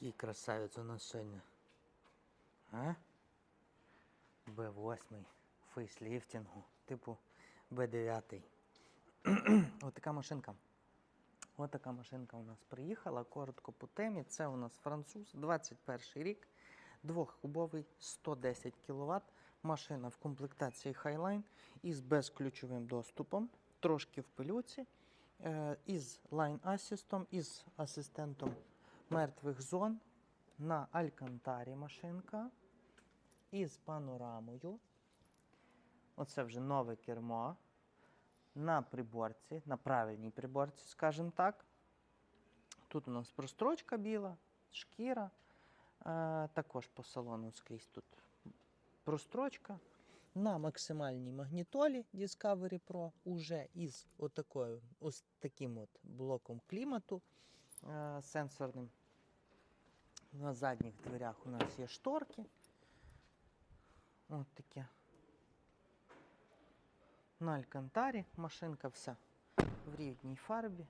Який красавець у нас сьогодні. А? Б8 фейсліфтингу, типу Б9. Ось така машинка. Ось машинка у нас приїхала. Коротко по темі. Це у нас француз, 21 рік, двохкубовий, 110 кВт. Машина в комплектації Highline із безключовим доступом, трошки в пилюці, е, із Line Assist, із асистентом мертвих зон на Алькантарі машинка із панорамою. Оце вже нове кермо. На приборці, на правильній приборці, скажімо так. Тут у нас прострочка біла, шкіра. Е, також по салону скрізь тут прострочка. На максимальній магнітолі Discovery Pro уже із отакою, ось таким от блоком клімату сенсорним. На задніх дверях у нас є шторки. От таке. На Алькантарі машинка вся в рідній фарбі.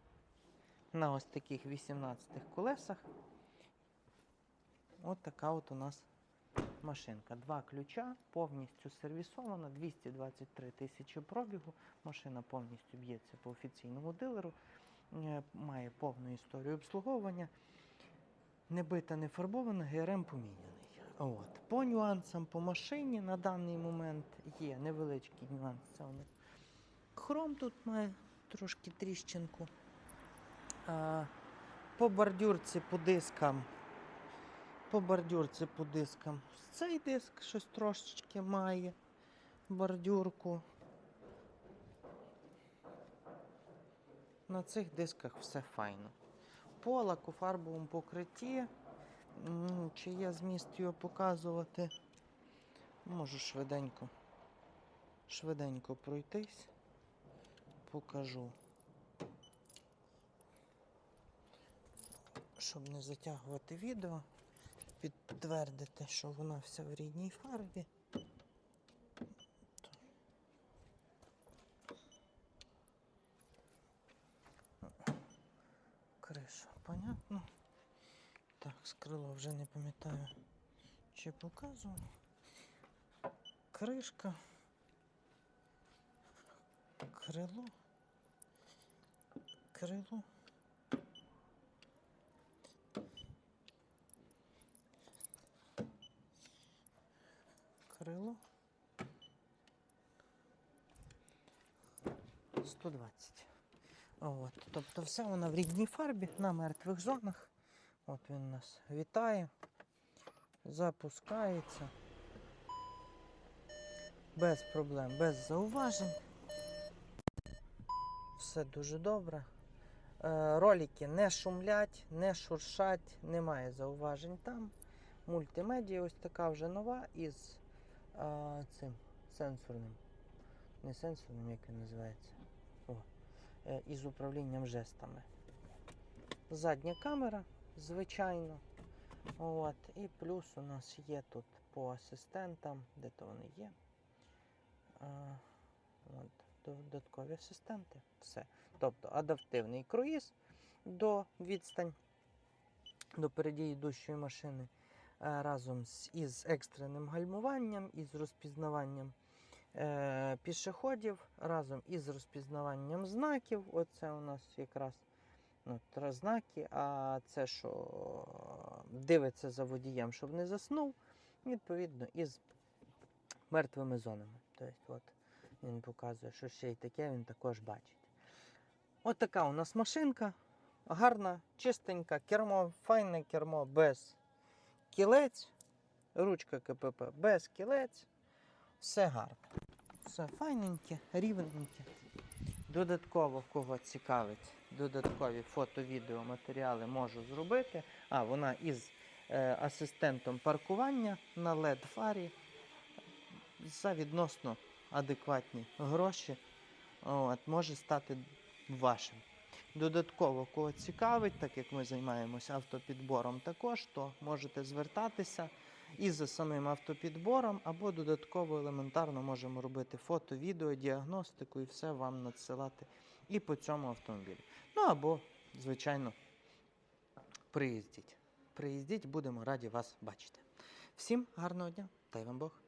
На ось таких 18 колесах. От така от у нас машинка. Два ключа, повністю сервісована, 223 тисячі пробігу. Машина повністю б'ється по офіційному дилеру, е, має повну історію обслуговування. Не бита, не фарбована, ГРМ поміняний. От. По нюансам по машині на даний момент є невеличкий нюанс. Це у нас хром тут має трошки тріщинку. А, по бордюрці, по дискам. По бордюрці, по дискам. Цей диск щось трошечки має бордюрку. На цих дисках все файно. По лакофарбовому покритті. Чи є зміст його показувати? Можу швиденько. Швиденько пройтись. Покажу. Щоб не затягувати відео, підтвердити, що вона вся в рідній фарбі. Понятно. Так, з крила вже не пам'ятаю, чи показував. Кришка. Крило. Крило. Крило. 120. От. Тобто все вона в рідній фарбі на мертвих зонах. От він нас вітає. Запускається. Без проблем, без зауважень. Все дуже добре. Е, ролики не шумлять, не шуршать, немає зауважень там. Мультимедія ось така вже нова із а, цим сенсорним. Не сенсорним, як він називається. Е, із управлінням жестами. Задня камера, звичайно. От. І плюс у нас є тут по асистентам, де то вони є. От, додаткові асистенти. Все. Тобто адаптивний круїз до відстань до переді йдущої машини е, разом із екстреним гальмуванням, із розпізнаванням е, пішоходів, разом із розпізнаванням знаків. Оце у нас якраз ну, знаки, а це що дивиться за водієм, щоб не заснув, відповідно, із мертвими зонами. Тобто, от він показує, що ще й таке він також бачить. От така у нас машинка. Гарна, чистенька, кермо, файне кермо без кілець. Ручка КПП без кілець. Все гарно. Все файненьке, рівненьке. Додатково, кого цікавить, додаткові фото-відео матеріали можу зробити. А, вона із е, асистентом паркування на LED фарі за відносно адекватні гроші. От, може стати вашим. Додатково, кого цікавить, так як ми займаємося автопідбором також, то можете звертатися і за самим автопідбором, або додатково елементарно можемо робити фото, відео, діагностику і все вам надсилати і по цьому автомобілю. Ну або, звичайно, приїздіть. приїздіть, будемо раді вас бачити. Всім гарного дня, дай вам Бог.